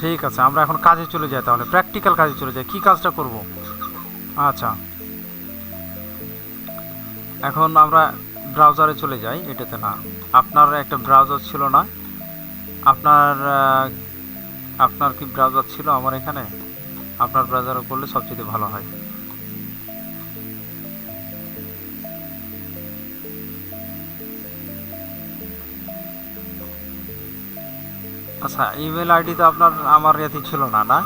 ঠিক আছে, আমরা এখন কাজে চলে যাই তাহলে। প্র্যাকটিক্যাল কাজে চলে যাই। কি কাজটা করব? আচ্ছা। এখন আমরা ব্রাউজারে চলে যাই, এটাতে না। আপনার একটা ব্রাউজার ছিল না? আপনার আপনার কি ব্রাউজার ছিল আমার এখানে? আপনার ব্রাউজারে করলে সবচেয়ে ভালো হয়। আচ্ছা ইমেল আইডি তো আপনার, আমার ইয়াতে ছিল না না?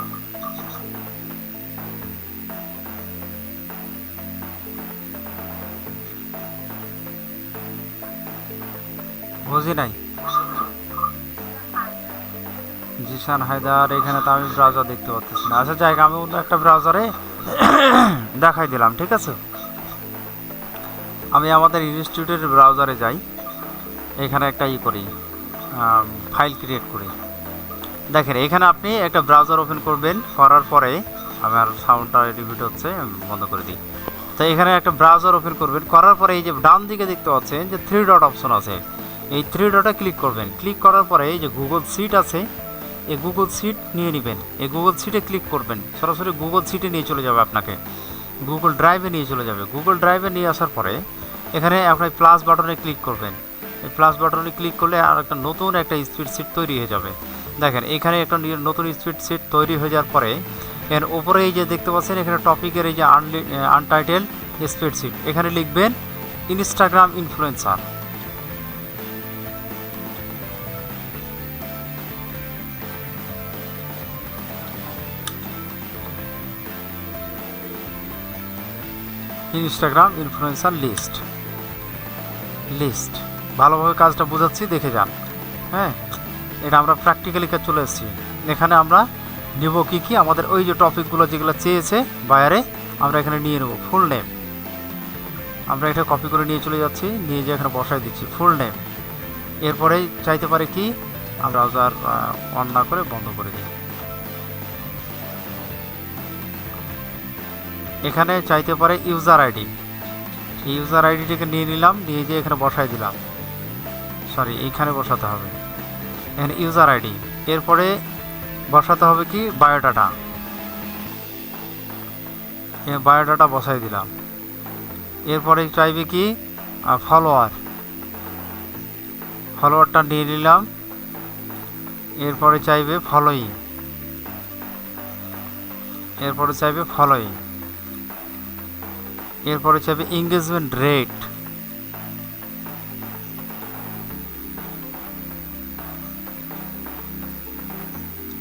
বুঝি নাই? জিশান হায়দার, এখানে তো আমি ব্রাউজার দেখতে পাচ্ছি না। আচ্ছা জায়গা আমি অন্য একটা ব্রাউজারে দেখাই দিলাম, ঠিক আছে? আমি আমাদের ইনস্টিটিউটের ব্রাউজারে যাই। এখানে একটা ই করি। ফাইল ক্রিয়েট করি। দেখেন, এখানে আপনি একটা ব্রাউজার ওপেন করবেন, করার পরে আমার সাউন্ডটা রিপিট হচ্ছে বন্ধ করে দিই। তো এখানে একটা ব্রাউজার ওপেন করবেন, করার পরে এই যে ডান দিকে দেখতে পাচ্ছেন যে থ্রি ডট অপশন আছে। এই থ্রি ডটে ক্লিক করবেন। ক্লিক করার পরে এই যে গুগল সিট আছে, এই গুগল সিট নিয়ে নেবেন। এই গুগল সিটে ক্লিক করবেন। সরাসরি গুগল সিটে নিয়ে চলে যাবে আপনাকে। গুগল ড্রাইভে নিয়ে চলে যাবে। গুগল ড্রাইভে নিয়ে আসার পরে এখানে আপনি প্লাস বাটনে ক্লিক করবেন। প্লাস বাটনে ক্লিক করলে আর একটা নতুন একটা স্পিড সিট তৈরি হয়ে যাবে। দেখেন, এখানে একটা নতুন স্পিড সিট তৈরি হয়ে যাওয়ার পরে, এর উপরে এই যে দেখতে পাচ্ছেন, এখানে টপিকের এই যে আনলি আনটাইটেল স্পিড সিট এখানে লিখবেন Instagram influencer Instagram influencer list list ভালোভাবে কাজটা বোঝাচ্ছি, দেখে যান। হ্যাঁ? এটা আমরা প্র্যাকটিক্যালি কাজ চলে এসেছি। এখানে আমরা নেব কি কি? আমাদের ওই যে টপিকগুলো যেগুলো চেয়েছে বায়ারে আমরা এখানে নিয়ে নেব। ফুল নেম আমরা এটা কপি করে নিয়ে চলে যাচ্ছি, নিয়ে যে এখানে বসাই দিচ্ছি। ফুল নেম এরপরে চাইতে পারে কি? আমরা ব্রাউজার অন না করে বন্ধ করে দিই। এখানে চাইতে পারে ইউজার আইডি ইউজার আইডিটিকে নিয়ে নিলাম, নিয়ে যে এখানে বসাই দিলাম। সরি, এইখানে বসাতে হবে। এখানে ইউজার আইডি এরপরে বসাতে হবে কি? বায়োডাটা বায়োডাটা বসাই দিলাম। এরপরে চাইবে কি? ফলোয়ার ফলোয়ারটা নিয়ে নিলাম। এরপরে চাইবে ফলোয়িং এরপরে চাইবে ফলোয়িং এরপরে চাইবে এঙ্গেজমেন্ট রেট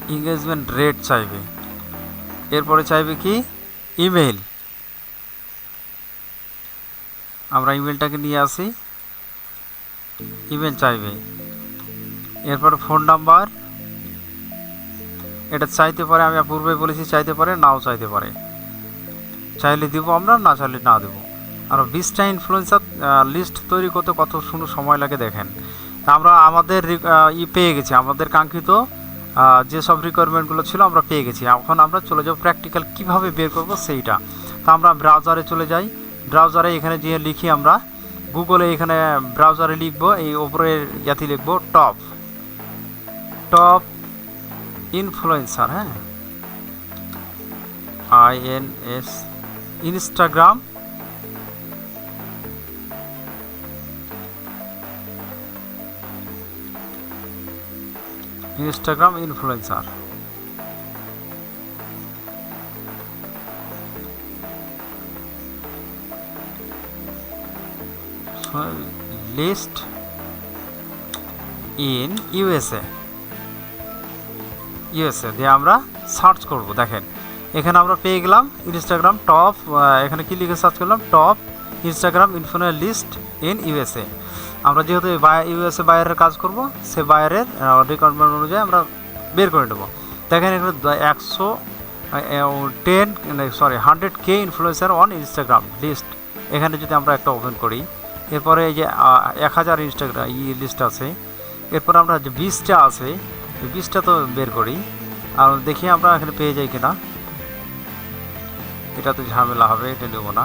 এঙ্গেজমেন্ট রেট চাইবে। এরপরে চাইবে কি? ইমেল আমরা ইমেলটাকে নিয়ে আসি। ইমেল চাইবে। এরপর ফোন নাম্বার এটা চাইতে পারে, আমি পূর্বে বলেছি চাইতে পারে, নাও চাইতে পারে। চাইলে দিব আমরা, না চাইলে না দেবো। আর বিশটা ইনফ্লুয়েন্সার লিস্ট তৈরি করতে কত শুনো সময় লাগে দেখেন। আমরা, আমাদের ই পেয়ে গেছি, আমাদের কাঙ্ক্ষিত যেসব রিকোয়ারমেন্টগুলো ছিল আমরা পেয়ে গেছি। এখন আমরা চলে যাব প্র্যাকটিক্যাল কীভাবে বের করব সেইটা। তা আমরা ব্রাউজারে চলে যাই। ব্রাউজারে এখানে যে লিখি আমরা। গুগলে এখানে ব্রাউজারে লিখব। এই ওপরের ইয়াতে লিখব টপ টপ ইনফ্লুয়েন্সার হ্যাঁ? I N S Instagram Instagram influencer list in USA USA দিয়ে আমরা সার্চ করব, দেখেন। এখানে আমরা পেয়ে গেলাম ইনস্টাগ্রাম টপ এখানে কি লিখে সার্চ করলাম? Top Instagram influencer list in USA আমরা যেহেতু ইউএসএ বাইরের কাজ করব, সে বাইরের রিকোয়ারমেন্ট অনুযায়ী আমরা বের করে নেব। দেখেন এখানে একশো ten sorry hundred K influencer on Instagram list এখানে যদি আমরা একটা ওপেন করি, এরপরে এই যে এক হাজার ইনস্টাগ্রাম ই লিস্ট আছে। এরপর আমরা যে বিশটা আছে বিশটা তো বের করি। আর দেখি আমরা এখানে পেয়ে যাই কিনা। এটা তো ঝামেলা হবে, এটা নেব না।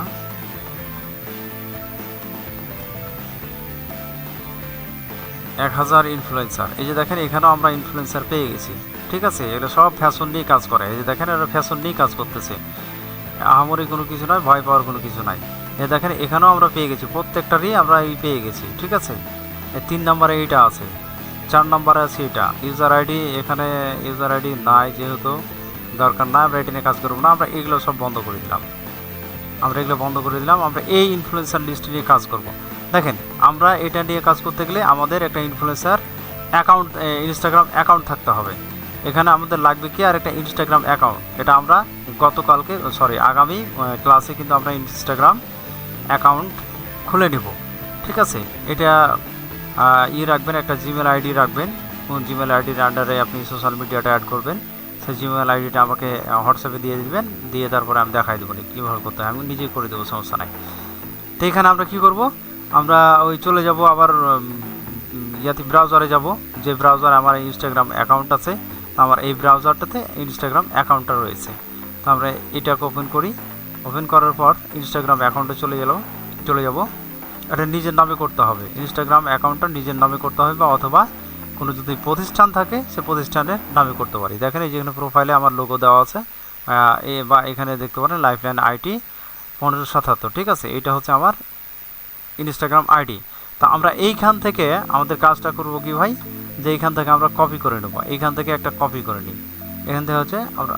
এক হাজার ইনফ্লুয়েন্সার এই যে দেখেন, এখানেও আমরা ইনফ্লুয়েন্সার পেয়ে গেছি। ঠিক আছে? এগুলো সব ফ্যাশন নিয়ে কাজ করে। এই যে দেখেন, এরা ফ্যাশন নিয়ে কাজ করতেছে। আহামরি কোনো কিছু নয়, ভয় পাওয়ার কোনো কিছু নাই। এ দেখেন, এখানেও আমরা পেয়ে গেছি। প্রত্যেকটারই আমরা এই পেয়ে গেছি। ঠিক আছে? তিন নম্বরে এইটা আছে। চার নম্বরে আছে এটা। ইউজার আইডি, এখানে ইউজার আইডি নাই যেহেতু। দরকার নাই, আমরা এটা নিয়ে কাজ করব না। আমরা এগুলো সব বন্ধ করে দিলাম। আমরা এগুলো বন্ধ করে দিলাম। আমরা এই ইনফ্লুয়েন্সার লিস্ট নিয়ে কাজ করব। দেখেন আমরা এটা নিয়ে কাজ করতে গেলে আমাদের একটা ইনফ্লুয়েন্সার অ্যাকাউন্ট ইনস্টাগ্রাম অ্যাকাউন্ট থাকতে হবে। এখানে আমাদের লাগবে কি? আর একটা ইনস্টাগ্রাম অ্যাকাউন্ট এটা আমরা গতকালকে সরি আগামী ক্লাসে কিন্তু আমরা ইনস্টাগ্রাম অ্যাকাউন্ট খুলে নেব। ঠিক আছে? এটা ই রাখবেন, একটা জিমেল আইডি রাখবেন। কোন জিমেল আইডির আন্ডারে আপনি সোশ্যাল মিডিয়াটা অ্যাড করবেন। সেই জিমেল আইডিটা আমাকে হোয়াটসঅ্যাপে দিয়ে দিবেন। দিয়ে তারপরে আমি দেখাই দেবো কীভাবে করতে হয়। আমি নিজেই করে দেবো, সমস্যা নাই। তো এখানে আমরা কী করব? আমরা ওই চলে যাব আবার ইয়াতে ব্রাউজারে যাব। যে ব্রাউজারে আমার ইনস্টাগ্রাম অ্যাকাউন্ট আছে আমার এই ব্রাউজারটাতে ইনস্টাগ্রাম অ্যাকাউন্টটা রয়েছে। তো আমরা এটাকে ওপেন করি। ওপেন করার পর ইনস্টাগ্রাম অ্যাকাউন্টে চলে গেল, চলে যাব। এটা নিজের নামে করতে হবে। ইনস্টাগ্রাম অ্যাকাউন্টটা নিজের নামে করতে হবে বা অথবা কোনো যদি প্রতিষ্ঠান থাকে, সে প্রতিষ্ঠানের নামে করতে পারি। দেখেন এই যেখানে প্রোফাইলে আমার লোগো দেওয়া আছে এ বা এখানে দেখতে পারেন লাইফ লাইফলাইন আইটি পনেরো সাতাত্তর, ঠিক আছে? এটা হচ্ছে আমার ইনস্টাগ্রাম আইডি তা আমরা এইখান থেকে আমাদের কাজটা করব কি ভাই? যে এইখান থেকে আমরা কপি করে নেব। এইখান থেকে একটা কপি করে নিই। এখান থেকে হচ্ছে আমরা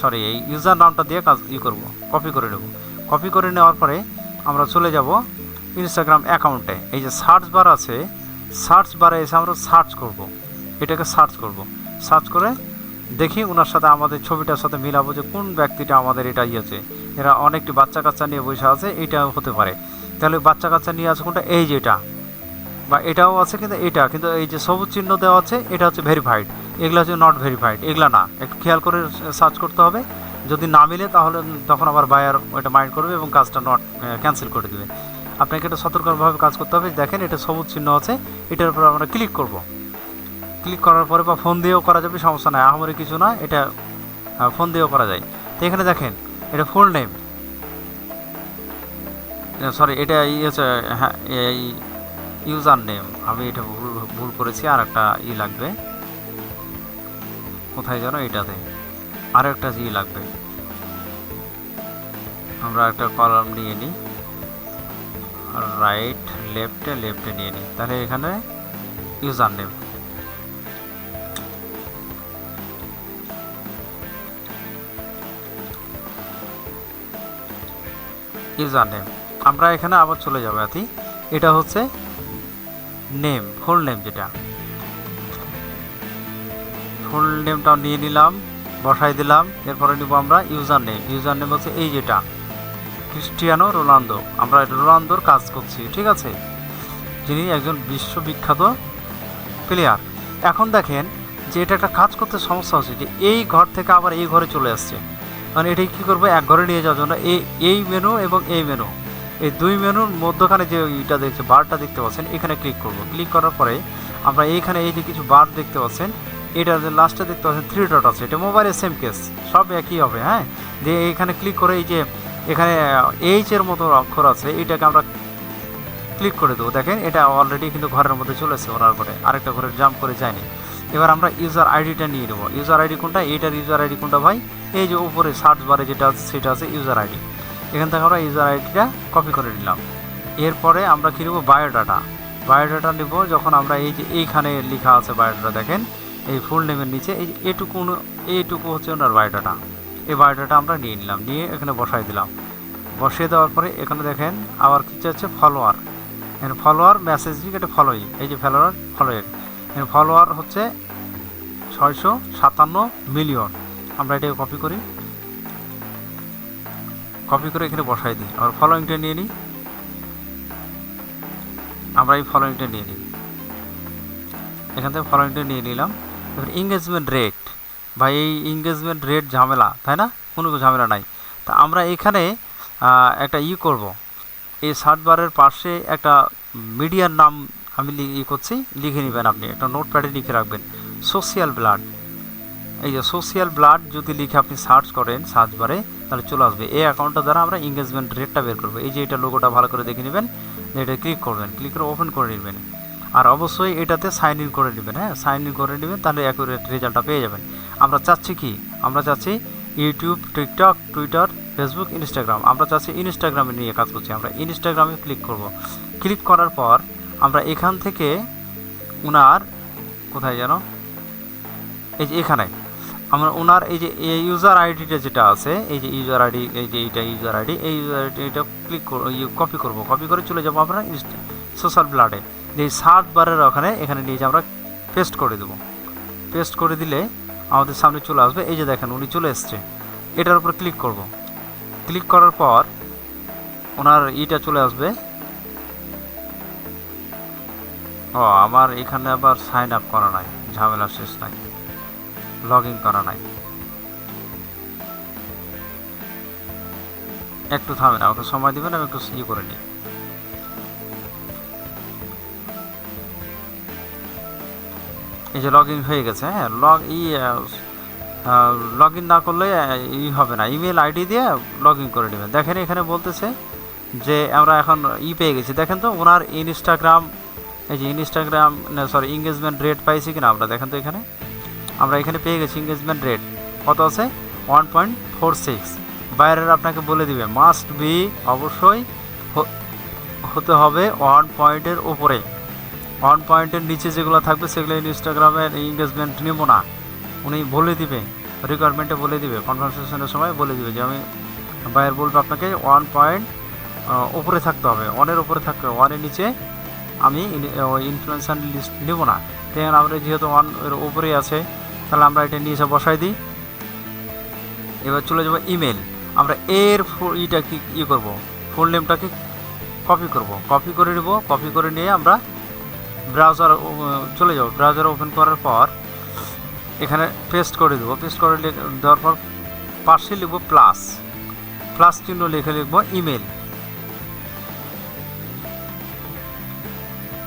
সরি এই ইউজার নামটা দিয়ে কাজ ই করব। কপি করে নেব। কপি করে নেওয়ার পরে আমরা চলে যাব ইনস্টাগ্রাম অ্যাকাউন্টে এই যে সার্চ বার আছে সার্চ বারে এসে আমরা সার্চ করব। এটাকে সার্চ করব। সার্চ করে দেখি ওনার সাথে আমাদের ছবিটার সাথে মিলাবো যে কোন ব্যক্তিটা আমাদের এটা ইয়েছে এরা অনেকটি বাচ্চা কাচ্চা নিয়ে বসে আছে এটাও হতে পারে। তাহলে বাচ্চা কাচ্চা নিয়ে আছে কোনটা? এই যেটা বা এটাও আছে কিন্তু এটা। কিন্তু এই যে সবুজ চিহ্ন দেওয়া আছে, এটা হচ্ছে ভেরিফাইড এগুলো হচ্ছে নট ভেরিফাইড এগুলো না। একটু খেয়াল করে সার্চ করতে হবে। যদি না মিলে, তাহলে তখন আবার বায়ার ওটা মাইন্ড করবে এবং কাজটা নট ক্যান্সেল করে দেবে। আপনাকে এটা সতর্কভাবে কাজ করতে হবে। দেখেন, এটা সবুজ চিহ্ন আছে। এটার উপর আমরা ক্লিক করব। ক্লিক করার পরে বা ফোন দিয়েও করা যাবে, সমস্যা নাই। আহামরি কিছু না। এটা ফোন দিয়েও করা যায়। তো এখানে দেখেন, এটা ফুল নেম সরি এটা হচ্ছে হ্যাঁ এই ইউজার নেম আমি এটা ভুল ভুল করেছি আর একটা ই লাগবে। কোথায় যেন এটাতে আর একটা ই লাগবে। আমরা একটা কলাম নিয়ে নিই। রাইট লেফটে লেফটে নিয়ে নিই। তাহলে এখানে ইউজার নেম ইউজার নেম আমরা এখানে আবার চলে যাব এতি এটা হচ্ছে নেম ফুল নেম যেটা। ফুল নেমটা নিয়ে নিলাম, বসাই দিলাম, এরপরে নিব আমরা ইউজার নেম ইউজার নেম হচ্ছে এই যেটা, ক্রিস্টিয়ানো রোনালদো। আমরা রোনালদোর কাজ করছি, ঠিক আছে? যিনি একজন বিশ্ববিখ্যাত প্লেয়ার এখন দেখেন যে এটা একটা কাজ করতে সমস্যা হচ্ছে যে এই ঘর থেকে আবার এই ঘরে চলে আসছে। মানে এটাই কী করব? এক ঘরে নিয়ে যাওয়ার জন্য এই এই মেনু এবং এই মেনু এই দুই মেনুর মধ্যখানে যে ইটা দেখছে, বারটা দেখতে পাচ্ছেন, এখানে ক্লিক করব। ক্লিক করার পরে আমরা এইখানে এই যে কিছু বার দেখতে পাচ্ছেন, এটা যে লাস্টে দেখতে পাচ্ছেন থ্রি ডট আছে। এটা মোবাইলের সেম কেস সব একই হবে হ্যাঁ? দিয়ে এইখানে ক্লিক করে এই যে এখানে এইচ এর মতো অক্ষর আছে, এটাকে আমরা ক্লিক করে দেবো। দেখেন, এটা অলরেডি কিন্তু ঘরের মধ্যে চলে এসেছে ওনার ঘরে, আরেকটা ঘরে জাম্প করে যায়নি। এবার আমরা ইউজার আইডিটা নিয়ে নেব। ইউজার আইডি কোনটা? এইটার ইউজার আইডি কোনটা ভাই? এই যে উপরে সার্চ বারে যেটা আছে, সেটা আছে ইউজার আইডি এখান থেকে আমরা ইউজার আইডিটা কপি করে নিলাম। এরপরে আমরা কী নেব বায়োডাটা বায়োডাটা নেব যখন আমরা এই যে এইখানে লেখা আছে বায়োডাটা দেখেন, এই ফুল নেমের নিচে এই এটুকু এইটুকু হচ্ছে ওনার বায়োডাটা এই বায়োডাটা আমরা নিয়ে নিলাম, নিয়ে এখানে বসাই দিলাম। বসিয়ে দেওয়ার পরে এখানে দেখেন আবার কিছু হচ্ছে ফলোয়ার এখানে ফলোয়ার মেসেজ এটা ফলোয়িং এই যে ফলোয়ার ফলোয়িং এখানে ফলোয়ার হচ্ছে ছয়শো সাতান্ন মিলিয়ন আমরা এটাকে কপি করি। কপি করে এখানে বসাই দিই। আবার ফলোয়িংটা নিয়ে নিই। আমরা এই ফলোয়িংটা নিয়ে নিই। এখান থেকে ফলোয়িংটা নিয়ে নিলাম। এবার এঙ্গেজমেন্ট রেট বা এই এঙ্গেজমেন্ট রেট ঝামেলা, তাই না? কোনো ঝামেলা নাই। তা আমরা এখানে একটা ই করব। এই সার্চ বারের পাশে একটা মিডিয়ার নাম আমি ই করছি। লিখে নেবেন আপনি। একটা নোটপ্যাডে লিখে রাখবেন। সোশিয়াল ব্লাড এই যে সোশিয়াল ব্লাড যদি লিখে আপনি সার্চ করেন সার্চ বারে তাহলে চলে আসবে। এই অ্যাকাউন্টটা দ্বারা আমরা এঙ্গেজমেন্ট রেটটা বের করব। এই যে এটা লোগোটা ভালো করে দেখে নেবেন এটা ক্লিক করবেন। ক্লিক করে ওপেন করে নেবেন। আর অবশ্যই এটাতে সাইন ইন করে নেবেন হ্যাঁ? সাইন ইন করে নেবেন, তাহলে অ্যাকুরেট রেজাল্টটা পেয়ে যাবেন। আমরা চাচ্ছি কি? আমরা চাচ্ছি YouTube TikTok Twitter Facebook Instagram আমরা চাচ্ছি ইনস্টাগ্রামে নিয়ে কাজ করছি। আমরা ইনস্টাগ্রামে ক্লিক করব। ক্লিক করার পর আমরা এখান থেকে ওনার কোথায় যেন? এই যে এখানে। আমরা ওনার এই যে ইউজার আইডিটা যেটা আছে, এই যে ইউজার আইডি এই যে এইটা ইউজার আইডি এই ইউজার আইডিটা ক্লিক কপি করব। কপি করে চলে যাব আমরা সোশ্যাল ব্লাডে এই সার্চ বারের ওখানে, এখানে নিয়ে যে আমরা পেস্ট করে দেবো। পেস্ট করে দিলে আমাদের সামনে চলে আসবে। এই যে দেখেন, উনি চলে এসছে। এটার উপর ক্লিক করব। ক্লিক করার পর ওনার ইটা চলে আসবে। ও, আমার এখানে আবার সাইন আপ করা নাই। ঝামেলা শেষ নাই লগ ইন করা নাই। একটু থামে না ওকে সময় দিবেন, আমি একটু ইয়ে করে নিই। এই যে লগ ইন হয়ে গেছে হ্যাঁ লগ ই লগ ইন না করলে ই হবে না। ইমেল আইডি দিয়ে লগ ইন করে নেবেন। দেখেন এখানে বলতেছে যে আমরা এখন ই পেয়ে গেছি। দেখেন তো, ওনার ইনস্টাগ্রাম এই যে ইনস্টাগ্রাম সরি এঙ্গেজমেন্ট রেট পাইছি কিনা আমরা। দেখেন তো এখানে। আমরা এখানে পেয়ে গেছি এঙ্গেজমেন্ট রেট কত আছে? ওয়ান পয়েন্ট ফোর সিক্স বাইরের আপনাকে বলে দিবে মাস্ট বি অবশ্যই হতে হবে ওয়ান পয়েন্টের ওপরে ওয়ান পয়েন্টের নিচে যেগুলো থাকবে সেগুলো ইনস্টাগ্রামের এঙ্গেজমেন্ট নেব না। উনি বলে দিবে রিকোয়ারমেন্টে বলে দিবে কনভারসেশনের সময় বলে দিবে যে আমি বাইরের বলবে আপনাকে ওয়ান পয়েন্ট ওপরে থাকতে হবে। ওয়ানের উপরে থাকতে হবে ওয়ানের নিচে আমি ইনফ্লুয়েন্সার লিস্ট নেব না। দেখেন আমরা যেহেতু ওয়ানের উপরে আছে তাহলে আমরা এটা নিয়ে এসে বসাই দিই। এবার চলে যাব ইমেল আমরা এর ইটা কি ইয়ে করব? ফুল নেমটাকে কপি করব। কপি করে নেব কপি করে নিয়ে আমরা ব্রাউজার চলে যাব। ব্রাউজার ওপেন করার পর এখানে পেস্ট করে দেবো। পেস্ট করে দেওয়ার পর পাশে লিখব প্লাস প্লাস চিহ্ন লিখে লিখব ইমেল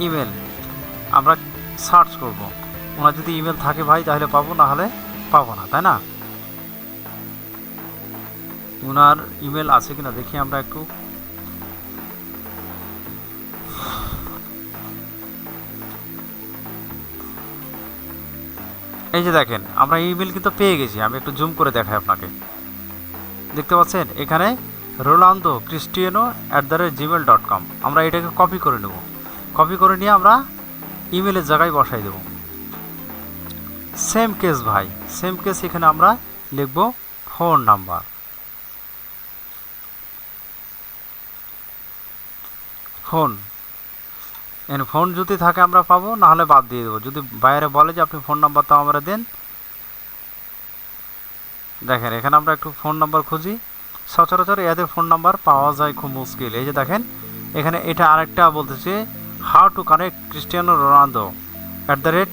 ইমেল আমরা সার্চ করব। ওনার যদি ইমেল থাকে ভাই, তাহলে পাবো না হলে পাবো না, তাই না? ওনার ইমেল আছে কিনা দেখি আমরা একটু। এই যে দেখেন, আমরা ইমেল কিন্তু পেয়ে গেছি, আমি একটু জুম করে দেখাই আপনাকে। দেখতে পাচ্ছেন? এখানে Ronaldo Cristiano at the rate Gmail dot com আমরা এটাকে কপি করে নেব। কপি করে নিয়ে আমরা ইমেলের জায়গায় বসাই দেব। সেম কেস ভাই। সেম কেস এখানে আমরা লিখব ফোন নাম্বার ফোন এখানে ফোন যদি থাকে আমরা পাবো, নাহলে বাদ দিয়ে দেবো। যদি বাইরে বলে যে আপনি ফোন নাম্বারটা আমরা দেন। দেখেন, এখানে আমরা একটু ফোন নাম্বার খুঁজি। সচরাচর এদের ফোন নাম্বার পাওয়া যায় খুব মুশকিল। এই যে দেখেন, এখানে এটা আরেকটা বলতেছে how to connect Cristiano Ronaldo at the rate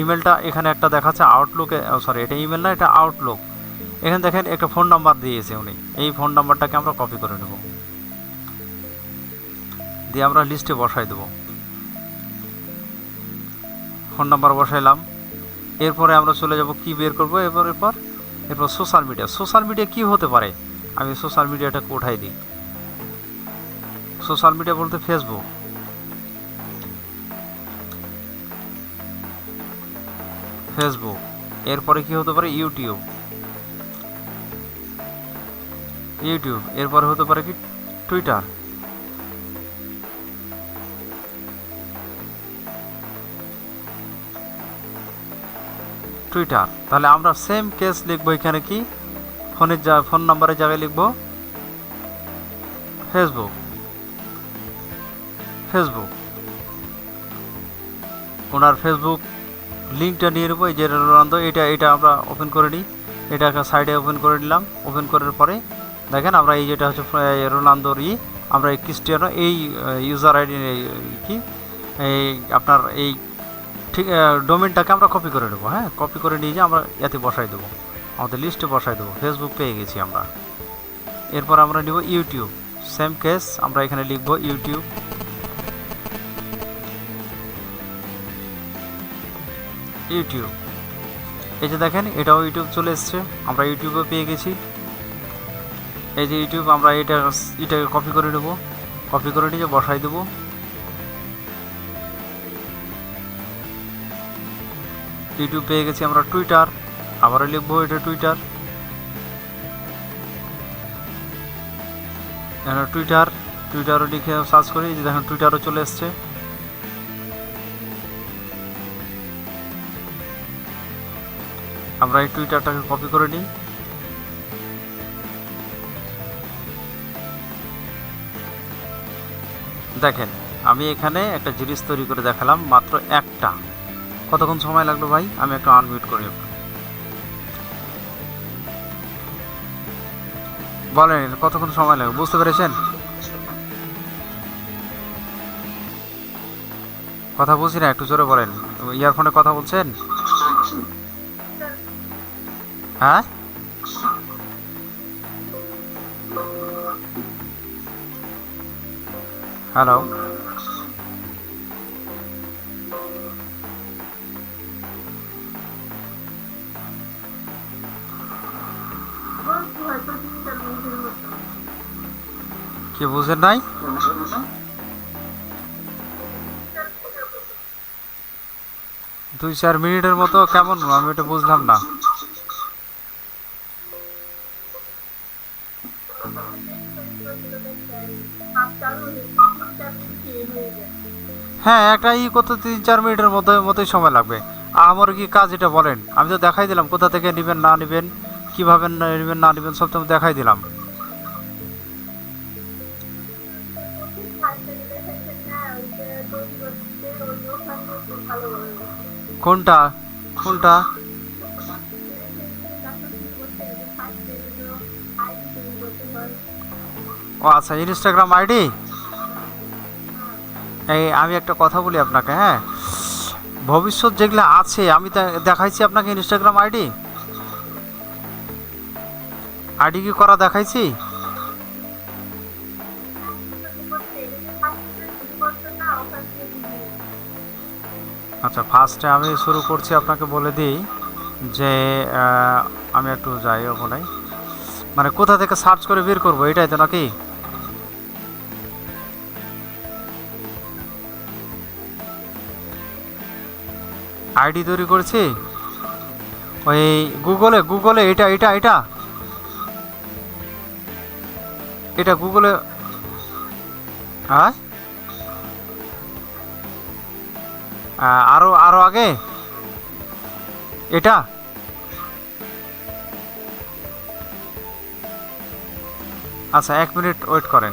ইমেলটা এখানে একটা দেখাচ্ছে আউটলুকে সরি এটা ইমেল না, এটা আউটলুক এখানে দেখেন একটা ফোন নাম্বার দিয়েছে উনি। এই ফোন নাম্বারটাকে আমরা কপি করে নেব। দিয়ে আমরা লিস্টে বসাই দেব। Phone number বসাইলাম। এরপরে আমরা চলে যাব কি বের করব? এরপর এরপর এরপর সোশ্যাল মিডিয়া সোশ্যাল মিডিয়া কি হতে পারে? আমি সোশ্যাল মিডিয়াটাকে উঠাই দিই। সোশ্যাল মিডিয়া বলতে ফেসবুক ফেসবুক, এরপরে কি হতে পারে ইউটিউব। ইউটিউব, এরপরে হতে পারে কি টুইটার। টুইটার, তাহলে আমরা সেম কেস লিখব এখানে কি? ফোনের যা, ফোন নাম্বারের জায়গায় লিখব। ফেসবুক। ফেসবুক। ওনার ফেসবুক লিঙ্কটা নিয়ে নেব, এই যে রোনালদো, এটা এটা আমরা ওপেন করে নিই। এটা সাইডে ওপেন করে নিলাম। ওপেন করার পরে দেখেন আমরা এই যেটা হচ্ছে রোনালদোর ই, আমরা এই ক্রিস্টিয়ানো এই ইউজার আইডি কি? এই আপনার এই ঠিক ডোমেনটাকে আমরা কপি করে নেব হ্যাঁ? কপি করে নিয়ে যে আমরা এতে বসাই দেবো। আমাদের লিস্টে বসাই দেবো। ফেসবুক পেয়ে গেছি আমরা। এরপর আমরা নিব ইউটিউব সেম কেস আমরা এখানে লিখব ইউটিউব ইউটিউব। এই যে দেখেন, এটাও ইউটিউব চলে এসছে। আমরা ইউটিউবও পেয়ে গেছি। এই যে ইউটিউব, আমরা এটা এটাকে কপি করে নেব। কপি করে নিয়ে বসাই দেবো। ইউটিউব পেয়ে গেছি আমরা টুইটার আবারও লিখব এটা টুইটার টুইটার টুইটারও লিখে সার্চ করি। যে দেখেন টুইটারও চলে এসছে। আমরা এই টুইটারটাকে কপি করে নিই। দেখেন, আমি এখানে একটা জিনিস তৈরি করে দেখালাম, মাত্র একটা। কতক্ষণ সময় লাগল ভাই? আমি একটা আনমিউট করি বলেন, কতক্ষণ সময় লাগবে বুঝতে পেরেছেন? কথা বুঝি না, একটু জোরে বলেন। ইয়ারফোনে কথা বলছেন? হ্যাঁ হ্যালো কি বুঝেন নাই? দুই চার মিনিটের মতো কেমন? আমি এটা বুঝলাম না। হ্যাঁ একটা ই করতে তিন চার মিনিটের মতো মতোই সময় লাগবে। আমার কি কাজ এটা বলেন? আমি তো দেখাই দিলাম, কোথা থেকে নেবেন, না নেবেন, কীভাবে নেবেন, না নেবেন, সব তো দেখাই দিলাম। কোনটা? কোনটা? ও আচ্ছা ইনস্টাগ্রাম আইডি? আমি একটা কথা বলি আপনাকে হ্যাঁ? ভবিষ্যৎ যেগুলো আছে, আমি দেখাইছি আপনাকে ইনস্টাগ্রাম আইডি। আইডি কি করা দেখাইছি? আচ্ছা ফার্স্টে আমি শুরু করছি আপনাকে বলে দিই যে আমি একটু যাই ওখানে। মানে কোথা থেকে সার্চ করে বের করব, এটাই তো নাকি? আইডি তৈরি করেছি। ওই গুগলে গুগলে এটা এটা এটা। এটা গুগলে হ্যাঁ? আহ, আরও আরও আগে? এটা? আচ্ছা এক মিনিট ওয়েট করেন।